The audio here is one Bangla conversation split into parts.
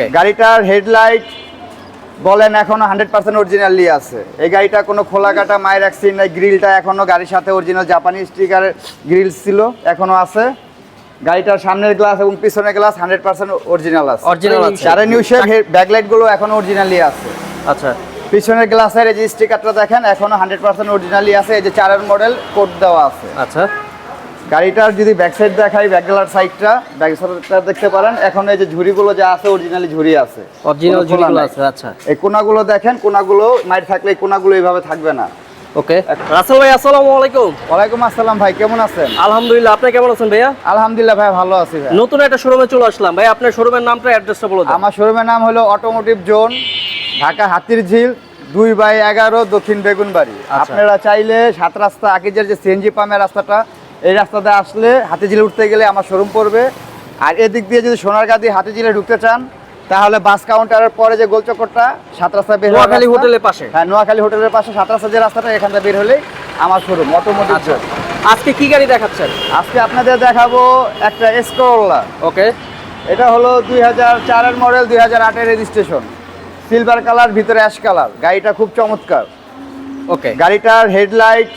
ওকে গাড়িটার হেডলাইট বলেন এখনও হান্ড্রেড পার্সেন্ট অরিজিনালি আছে। এই গাড়িটা কোনো খোলা কাটা মায়ের অ্যাক্সিডেন্ট নাই গ্রিলটা এখনও গাড়ির সাথে অরিজিনাল জাপানি স্টিকার গ্রিল ছিল এখনও আছে। গাড়িটার সামনের গ্লাস এবং পিছনের গ্লাস হান্ড্রেড পার্সেন্ট অরিজিনাল আছে। Original আছে। চারে নিউ শেপ ব্যাকলাইটগুলো এখনও অরিজিনালি আছে। আচ্ছা। পিছনের গ্লাসের এই যে স্টিকারটা দেখেন এখনও হান্ড্রেড পার্সেন্ট অরিজিনালি আছে। এই যে চারের মডেল কোড দেওয়া আছে। আচ্ছা। গাড়িটার যদি ব্যাক সাইড দেখাই ব্যাকগ্লার সাইডটা ব্যাক সাইডটা দেখতে পারেন। এখন এই যে ঝুড়িগুলো যা আছে অরিজিনালি ঝুড়ি আছে। অরিজিনাল ঝুড়িগুলো আছে আচ্ছা। এই কোনাগুলো দেখেন কোনাগুলো মাইর থাকলে এই কোনাগুলো এইভাবে থাকবে না। ওকে রাসেল ভাই আসসালামু আলাইকুম। ওয়ালাইকুম আসসালাম ভাই কেমন আছেন? আলহামদুলিল্লাহ আপনি কেমন আছেন ভাইয়া? আলহামদুলিল্লাহ ভাই ভালো আছি ভাই। নতুন একটা শোরুমে চলে আসলাম। ভাই আপনার শোরুমের নামটা অ্যাড্রেসটা বলে দেন। আমার শোরুমের নাম হলো অটোমোটিভ জোন ঢাকা হাতির ঝিল দুই বাই এগারো দক্ষিণ বেগুনবাড়ি। আচ্ছা। আপনারা চাইলে সাত রাস্তা আকিজের যে সিএনজি পাম্পের রাস্তাটা এই রাস্তাতে আসলে হাতিঝিলে উঠতে গেলে আমার শোরুম পড়বে। আর এদিক দিয়ে যদি সোনারগাঁ দিয়ে হাতিঝিলে ঢুকতে চান তাহলে বাস কাউন্টারের পরে যে গোলচক্করটা সাত রাস্তা বের নোয়াখালী হোটেলের পাশে। হ্যাঁ নোয়াখালী হোটেলের পাশে সাত রাস্তা যে রাস্তাটা এখান থেকে বের হলেই আমার শোরুম অটোমোটিভ আচ্ছা। আজকে কি গাড়ি দেখাচ্ছেন? আজকে আপনাদের দেখাবো একটা এসকোলা ওকে। এটা হলো দুই হাজার চারের মডেল দুই হাজার আটের রেজিস্ট্রেশন সিলভার কালার ভিতরে অ্যাশ কালার গাড়িটা খুব চমৎকার। ওকে। গাড়িটার হেডলাইট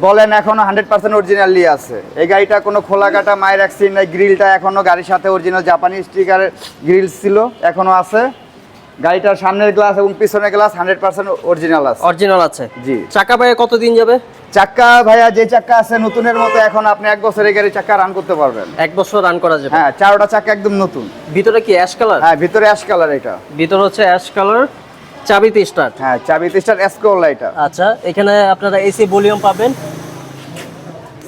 বলেন এখনও হান্ড্রেড পার্সেন্ট অরিজিনালি আছে। এই গাড়িটা কোনো খোলা কাটা মায়ের অ্যাক্সিডেন্ট নাই গ্রিলটা এখনও গাড়ির সাথে অরিজিনাল জাপানি স্টিকারের গ্রিল ছিল এখনও আছে। গাড়িটার সামনের গ্লাস এবং পিছনের গ্লাস হান্ড্রেড পার্সেন্ট অরিজিনাল আছে। অরিজিনাল আছে। জি। চাকা ভাইয়া কতদিন যাবে? চাক্কা ভাইয়া যে চাক্কা আছে নতুনের মতো এখন আপনি এক বছরের গাড়ি চাক্কা রান করতে পারবেন। এক বছর রান করা যাবে। হ্যাঁ চারোটা চাক্কা একদম নতুন। ভিতরে কি অ্যাশ কালার হ্যাঁ ভিতরে অ্যাশ কালার এটা। ভিতরে হচ্ছে অ্যাশ কালার চাবিতে স্টার্ট হ্যাঁ চাবি তিস্টার এসকোলা এটা আচ্ছা এখানে আপনারা এসি ভলিউম পাবেন।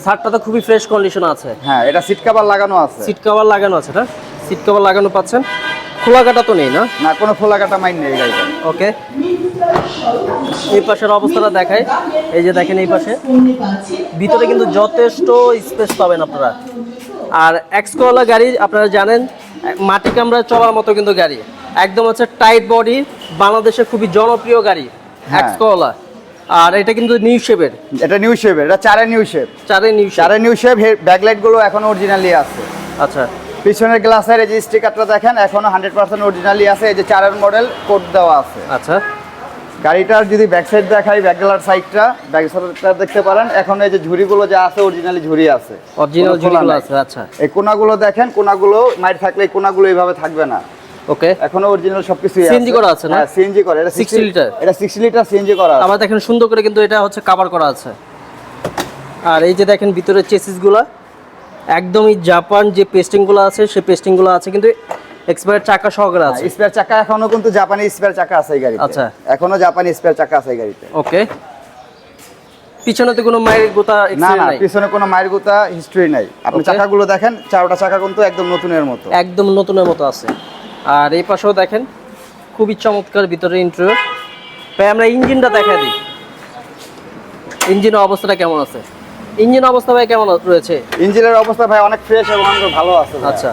সারটা তো খুবই ফ্রেশ কন্ডিশন আছে। হ্যাঁ এটা সিট কাভার লাগানো আছে। সিট কভার লাগানো আছে না? সিট কভার লাগানো পাচ্ছেন। খোলা কাটা তো নেই না? না কোনো খোলা কাটা মাইন নেই গাড়িটা ওকে এই পাশের অবস্থাটা দেখায় এই যে দেখেন এই পাশে। ভিতরে কিন্তু যথেষ্ট স্পেস পাবেন আপনারা। আর এক্সকোলা গাড়ি আপনারা জানেন মাটি কামড়ায় চলার মতো কিন্তু গাড়ি। একদম হচ্ছে টাইট বডি বাংলাদেশে খুবই জনপ্রিয় গাড়ি হ্যাঁ। এক্সকোলা আর এটা কিন্তু নিউ শেপের এটা নিউ শেপ এটা চারে নিউ শেপ চারে নিউ চারে নিউ শেপ ব্যাকলাইটগুলো এখনও অরিজিনালি আছে। আচ্ছা। পিছনের গ্লাসের এই যে স্টিকারটা দেখেন এখনও হান্ড্রেড পার্সেন্ট অরিজিনালি আছে। এই যে চারের মডেল কোড দেওয়া আছে। আচ্ছা। গাড়িটার যদি ব্যাক সাইড দেখাই ব্যাকগ্লার সাইডটা ব্যাক সাইডটা দেখতে পারেন এখন এই যে ঝুড়িগুলো যা আছে অরিজিনালি ঝুড়ি আছে। অরিজিনাল ঝুড়িগুলো আছে আচ্ছা। এই কোনাগুলো দেখেন কোনাগুলো মাইর থাকলে কোনাগুলো এইভাবে থাকবে না। ওকে এখনও অরিজিনাল সবকিছু CNG করা আছে না? হ্যাঁ সিএনজি করে। এটা 60 লিটার? এটা 60 লিটার সিএনজি করা আছে। দেখেন সুন্দর করে কিন্তু এটা হচ্ছে কভার করা আছে। আর এই যে দেখেন ভিতরে চেসিসগুলো একদমই জাপান যে পেস্টিংগুলো আছে পেস্টিংগুলো আছে কিন্তু এক্সপায়ার চাকা সহকারে আছে। স্পেয়ার চাকা এখনও কিন্তু জাপানি স্পেয়ার চাকা আছে এই গাড়িতে। আচ্ছা। এখনও জাপানি স্পেয়ার চাকা আছে এই গাড়িতে। ওকে পিছনে তো কোনো মায়ের গোতা না না পিছনে কোনো মায়ের গুতা হিস্ট্রি নাই। আপনি. চাকাগুলো দেখেন চারটা চাকা কিন্তু একদম নতুনের মতো। একদম নতুনের মতো আছে। আর এই পাশেও দেখেন খুবই চমৎকার ভিতরে ইন্টারভিউ ভাই আমরা ইঞ্জিনটা দেখা দিই। ইঞ্জিনের অবস্থাটা কেমন আছে? ইঞ্জিন অবস্থা ভাই কেমন রয়েছে? ইঞ্জিনের অবস্থা ভাই অনেক ফ্রেশ এবং অনেক ভালো আছে আচ্ছা।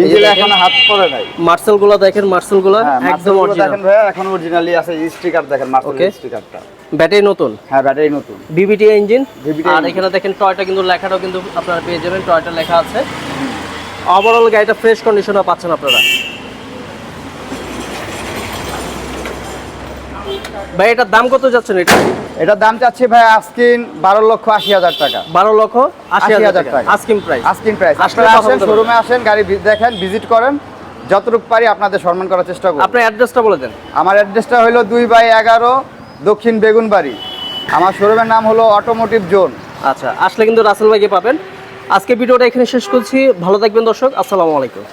ইঞ্জিনে এই এখনও হাত পড়ে নাই। মার্সেলগুলো দেখেন মার্সেলগুলো হ্যাঁ একদম অরিজিনাল দেখেন ভাই এখন অরিজিনালি আছে স্টিকার দেখেন. মার্সেল স্টিকারটা ব্যাটারি নতুন? হ্যাঁ ব্যাটারি নতুন। বিবিটি ইঞ্জিন আর এখানে দেখেন টয়টা কিন্তু লেখাটাও কিন্তু আপনারা পেয়ে যাবেন টয়টা লেখা আছে। ওভারঅল গাড়িটা ফ্রেশ কন্ডিশনে পাচ্ছেন আপনারা। ভাই এটার দাম কত যাচ্ছেন এটা? এটার দাম চাচ্ছি ভাই আস্কিন বারো লক্ষ আশি হাজার টাকা। বারো লক্ষ আশি হাজার টাকা। টাকা। আস্কিং প্রাইস আস্কিন প্রাইস আপনারা আসেন শোরুমে আসেন গাড়ি দেখেন ভিজিট করেন। যতটুকু পারি আপনাদের সম্মান করার চেষ্টা করব। আপনার অ্যাড্রেসটা বলে দেন। আমার অ্যাড্রেসটা হলো দুই বাই এগারো দক্ষিণ বেগুনবাড়ি। আমার শোরুমের নাম হলো অটোমোটিভ জোন আচ্ছা আসলে কিন্তু রাসেল ভাইকে পাবেন। আজকে ভিডিওটা এখানে শেষ করছি। ভালো থাকবেন দর্শক আসসালামু আলাইকুম।